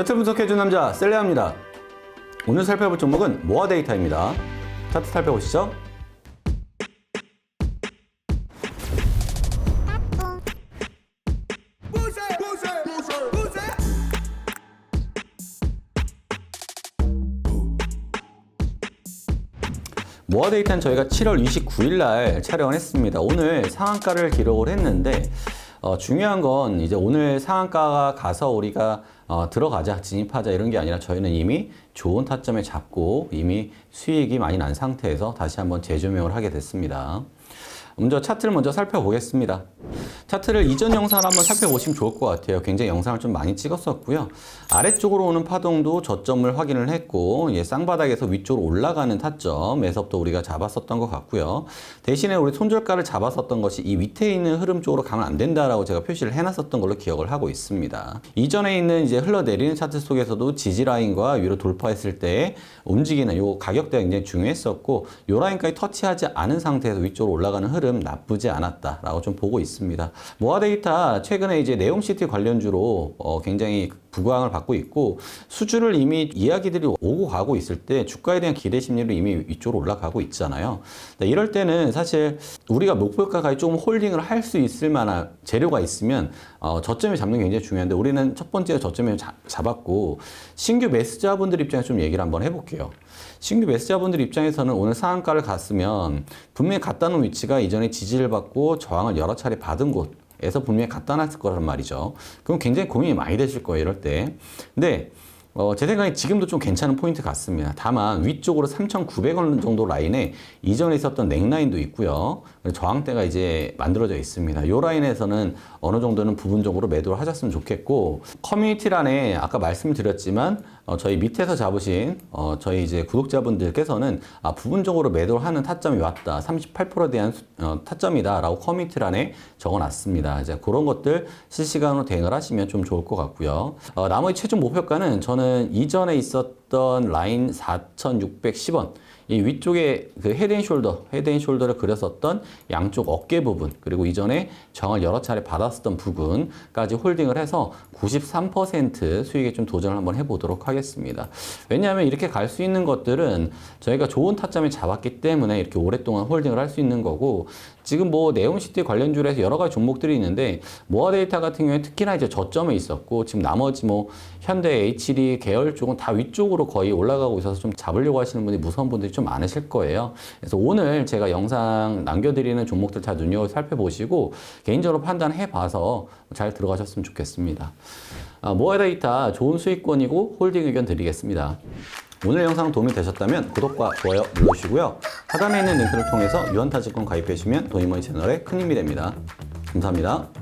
차트 분석해준 남자 셀레아입니다. 오늘 살펴볼 종목은 모아 데이터입니다. 차트 살펴보시죠. 모아 데이터는 저희가 7월 29일 날 촬영을 했습니다. 오늘 상한가를 기록을 했는데 어, 중요한 건 이제 오늘 상한가가 가서 우리가 어, 들어가자, 진입하자 이런 게 아니라 저희는 이미 좋은 타점에 잡고 이미 수익이 많이 난 상태에서 다시 한번 재조명을 하게 됐습니다. 먼저 차트를 먼저 살펴보겠습니다. 차트를 이전 영상을 한번 살펴보시면 좋을 것 같아요. 굉장히 영상을 좀 많이 찍었었고요. 아래쪽으로 오는 파동도 저점을 확인을 했고, 예, 쌍바닥에서 위쪽으로 올라가는 타점에서부터 우리가 잡았었던 것 같고요. 대신에 우리 손절가를 잡았었던 것이 이 밑에 있는 흐름 쪽으로 가면 안 된다라고 제가 표시를 해놨었던 걸로 기억을 하고 있습니다. 이전에 있는 이제 흘러내리는 차트 속에서도 지지 라인과 위로 돌파했을 때 움직이는 요 가격대가 굉장히 중요했었고, 요 라인까지 터치하지 않은 상태에서 위쪽으로 올라가는 흐름 나쁘지 않았다라고 좀 보고 있습니다. 모아데이터 최근에 이제 네옴시티 관련주로 어, 굉장히 부강을 받고 있고 수주를 이미 이야기들이 오고 가고 있을 때 주가에 대한 기대 심리로 이미 위쪽으로 올라가고 있잖아요. 네, 이럴 때는 사실 우리가 목표가까지 조금 홀딩을 할 수 있을 만한 재료가 있으면 어, 저점에 잡는 게 굉장히 중요한데 우리는 첫 번째 저점에 자- 잡았고 신규 매수자분들 입장에서 좀 얘기를 한번 해볼게요. 신규 매수자분들 입장에서는 오늘 상한가를 갔으면 분명히 갖다 놓은 위치가 이전에 지지를 받고 저항을 여러 차례 받은 곳 에서 분명히 갖다 놨을 거란 말이죠. 그럼 굉장히 고민이 많이 되실 거예요, 이럴 때. 근데 어, 제 생각에 지금도 좀 괜찮은 포인트 같습니다. 다만 위쪽으로 3,900원 정도 라인에 이전에 있었던 넥라인도 있고요. 저항대가 이제 만들어져 있습니다. 이 라인에서는 어느 정도는 부분적으로 매도를 하셨으면 좋겠고 커뮤니티란에 아까 말씀드렸지만 어, 저희 밑에서 잡으신 어, 저희 이제 구독자분들께서는 아, 부분적으로 매도를 하는 타점이 왔다. 38%에 대한 수- 어, 타점이다라고 커뮤니티란에 적어놨습니다. 이제 그런 것들 실시간으로 대응을 하시면 좀 좋을 것 같고요. 어, 나머지 최종 목표가는 저는 이전에 있었 던 라인 4,610원 이 위쪽에 그 헤드앤숄더, 헤드앤숄더를 그렸었던 양쪽 어깨 부분, 그리고 이전에 정을 여러 차례 받았었던 부분까지 홀딩을 해서 93% 수익에 좀 도전을 한번 해보도록 하겠습니다. 왜냐하면 이렇게 갈 수 있는 것들은 저희가 좋은 타점에 잡았기 때문에 이렇게 오랫동안 홀딩을 할 수 있는 거고, 지금 뭐 네옴시티 관련주로 해서 여러 가지 종목들이 있는데, 모아데이터 같은 경우에 특히나 이제 저점에 있었고, 지금 나머지 뭐 현대 H3 계열 쪽은 다 위쪽으로 거의 올라가고 있어서 좀 잡으려고 하시는 분이 무서운 분들이 좀 많으실 거예요. 그래서 오늘 제가 영상 남겨드리는 종목들 잘 눈여겨 살펴보시고 개인적으로 판단해 봐서 잘 들어가셨으면 좋겠습니다. 아, 모아데이터 좋은 수익권이고 홀딩 의견 드리겠습니다. 오늘 영상 도움이 되셨다면 구독과 좋아요 눌러주시고요. 하단에 있는 링크를 통해서 유한타직권 가입해 주시면 도이머니 채널에 큰 힘이 됩니다. 감사합니다.